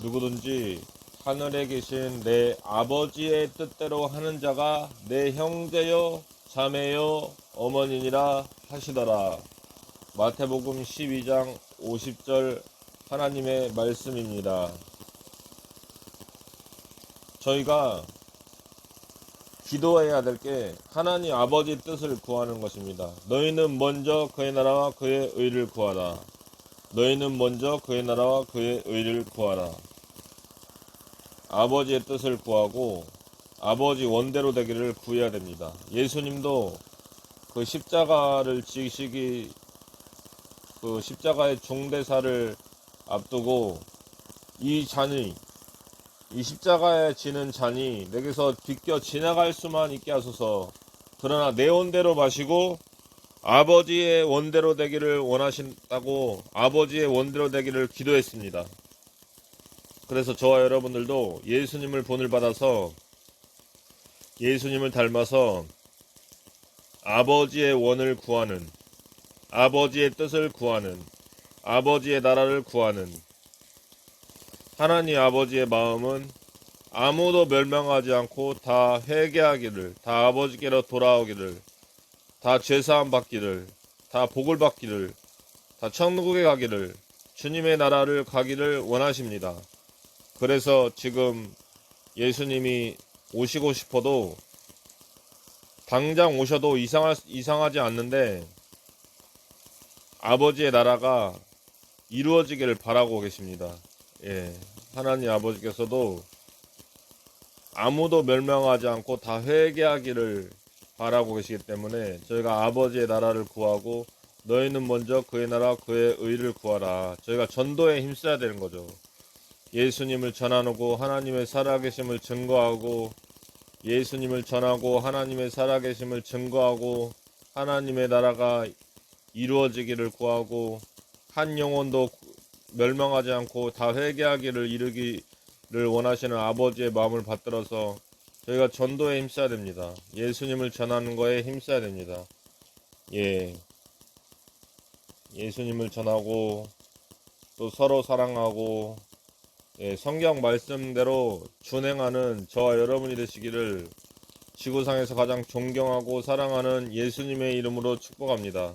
누구든지 하늘에 계신 내 아버지의 뜻대로 하는 자가 내 형제요, 자매요, 어머니니라 하시더라. 마태복음 12장 50절 하나님의 말씀입니다. 저희가 기도해야 될 게 하나님 아버지 뜻을 구하는 것입니다. 너희는 먼저 그의 나라와 그의 의를 구하라. 너희는 먼저 그의 나라와 그의 의를 구하라. 아버지의 뜻을 구하고 아버지 원대로 되기를 구해야 됩니다. 예수님도 그 십자가를 지시기 그 십자가의 종대사를 앞두고 이 잔이 이 십자가에 지는 잔이 내게서 비껴 지나갈 수만 있게 하소서. 그러나 내 원대로 마시고 아버지의 원대로 되기를 원하신다고 아버지의 원대로 되기를 기도했습니다. 그래서 저와 여러분들도 예수님을 본을 받아서 예수님을 닮아서 아버지의 원을 구하는 아버지의 뜻을 구하는 아버지의 나라를 구하는 하나님 아버지의 마음은 아무도 멸망하지 않고 다 회개하기를, 다 아버지께로 돌아오기를, 다 죄사함 받기를, 다 복을 받기를, 다 천국에 가기를, 주님의 나라를 가기를 원하십니다. 그래서 지금 예수님이 오시고 싶어도 당장 오셔도 이상할, 이상하지 않는데 아버지의 나라가 이루어지기를 바라고 계십니다. 예, 하나님 아버지께서도 아무도 멸망하지 않고 다 회개하기를 바라고 계시기 때문에 저희가 아버지의 나라를 구하고 너희는 먼저 그의 나라 그의 의를 구하라. 저희가 전도에 힘써야 되는 거죠. 예수님을 전하고 하나님의 살아계심을 증거하고 예수님을 전하고 하나님의 살아계심을 증거하고 하나님의 나라가 이루어지기를 구하고 한 영혼도 멸망하지 않고 다 회개하기를 이루기를 원하시는 아버지의 마음을 받들어서 저희가 전도에 힘써야 됩니다. 예수님을 전하는 거에 힘써야 됩니다. 예. 예수님을 전하고 또 서로 사랑하고 예, 성경 말씀대로 준행하는 저와 여러분이 되시기를 지구상에서 가장 존경하고 사랑하는 예수님의 이름으로 축복합니다.